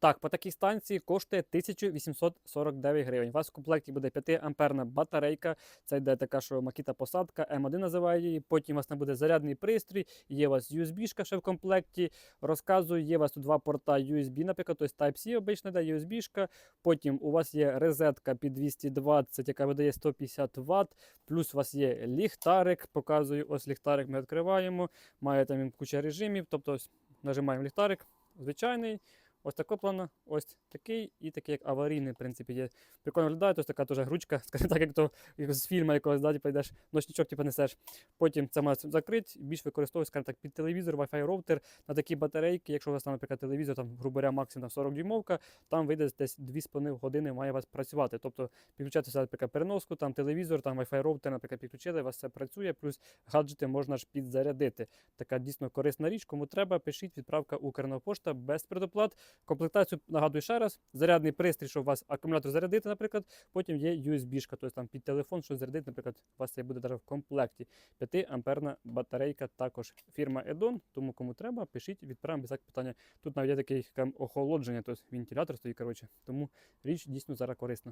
Так, по такій станції коштує 1849 гривень. У вас в комплекті буде 5 амперна батарейка. Це йде така, що Makita посадка, М1 називає її. Потім у вас не буде зарядний пристрій, є у вас USB-шка ще в комплекті. Розказую, є у вас тут два порта USB, наприклад, тобто Type-C обично йде USB-шка. Потім у вас є розетка під 220, яка видає 150 Вт. Плюс у вас є ліхтарик. Показую, ось ліхтарик ми відкриваємо. Має там куча режимів. Тобто ось нажимаємо ліхтарик, звичайний. Ось такого плану, ось такий і такий, як аварійний, в принципі, є. Прикольно виглядає, ось така теж ручка, скажімо так, як то як з фільму якогось, да, типу, йдеш, ночничок типу, несеш. Потім це можна закрити, більш використовується, скажімо так, під телевізор, Wi-Fi роутер на такі батарейки. Якщо у вас там, наприклад, телевізор, там, грубо говоря, максимум 40 дюймовка, там вийде десь 2,5 години має у вас працювати. Тобто підключатися, наприклад, переноску, там телевізор, там Wi-Fi роутер, наприклад, підключили, у вас все працює, плюс гаджети можна ж підзарядити. Така дійсно корисна річ. Кому треба, пишіть, відправка Укрнопошта без предоплат. Комплектацію нагадую ще раз. Зарядний пристрій, щоб у вас акумулятор зарядити, наприклад. Потім є USB-шка, тобто там під телефон, що зарядити, наприклад, у вас це буде навіть в комплекті. 5 амперна батарейка також фірма Edon. Тому кому треба, пишіть, відправимо без питання. Тут навіть є таке охолодження, тобто вентилятор стоїть, коротше. Тому річ дійсно зараз корисна.